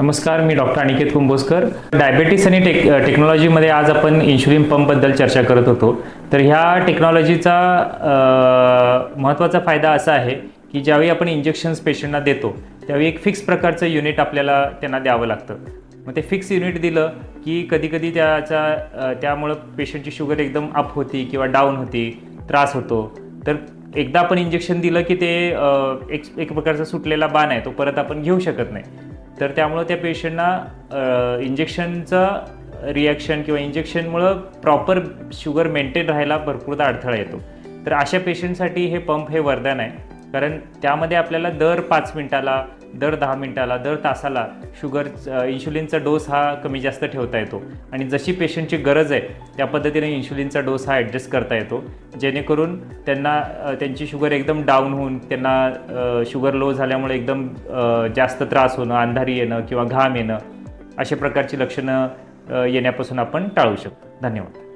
नमस्कार मी doctor Aniket Kumbhojkar. Diabetes आणि टेक टेक्नॉलॉजीमध्ये आज आपण इन्शुलिन पंपबद्दल चर्चा करत होतो. तर ह्या टेक्नॉलॉजीचा महत्त्वाचा फायदा असा आहे की ज्यावेळी आपण इंजेक्शन्स पेशंटना देतो त्यावेळी एक फिक्स प्रकारचं युनिट आपल्याला त्यांना द्यावं लागतं. मग ते फिक्स युनिट दिलं की कधीकधी त्याचा त्यामुळं पेशंटची शुगर एकदम अप होती किंवा डाऊन होती त्रास होतो. तर एकदा आपण इंजेक्शन दिलं की ते एक एक प्रकारचा सुटलेला बाण आहे तो परत आपण घेऊ शकत नाही. तर त्यामुळं त्या पेशंटना इंजेक्शनचं रिॲक्शन किंवा इंजेक्शनमुळं प्रॉपर शुगर मेंटेन राहायला भरपूरदा अडथळा येतो. तर अशा पेशंटसाठी हे पंप हे वरदान आहे. कारण त्यामध्ये आपल्याला दर पाच मिनिटाला दर दहा मिनिटाला दर तासाला शुगर इन्शुलिनचा डोस हा कमी जास्त ठेवता येतो. आणि जशी पेशंटची गरज आहे त्या पद्धतीने इन्शुलिनचा डोस हा ॲडजस्ट करता येतो. जेणेकरून त्यांना त्यांची शुगर एकदम डाऊन होऊन त्यांना शुगर लो झाल्यामुळे एकदम जास्त त्रास होणं अंधारी येणं किंवा घाम येणं अशा प्रकारची लक्षणं येण्यापासून आपण टाळू शकतो. धन्यवाद.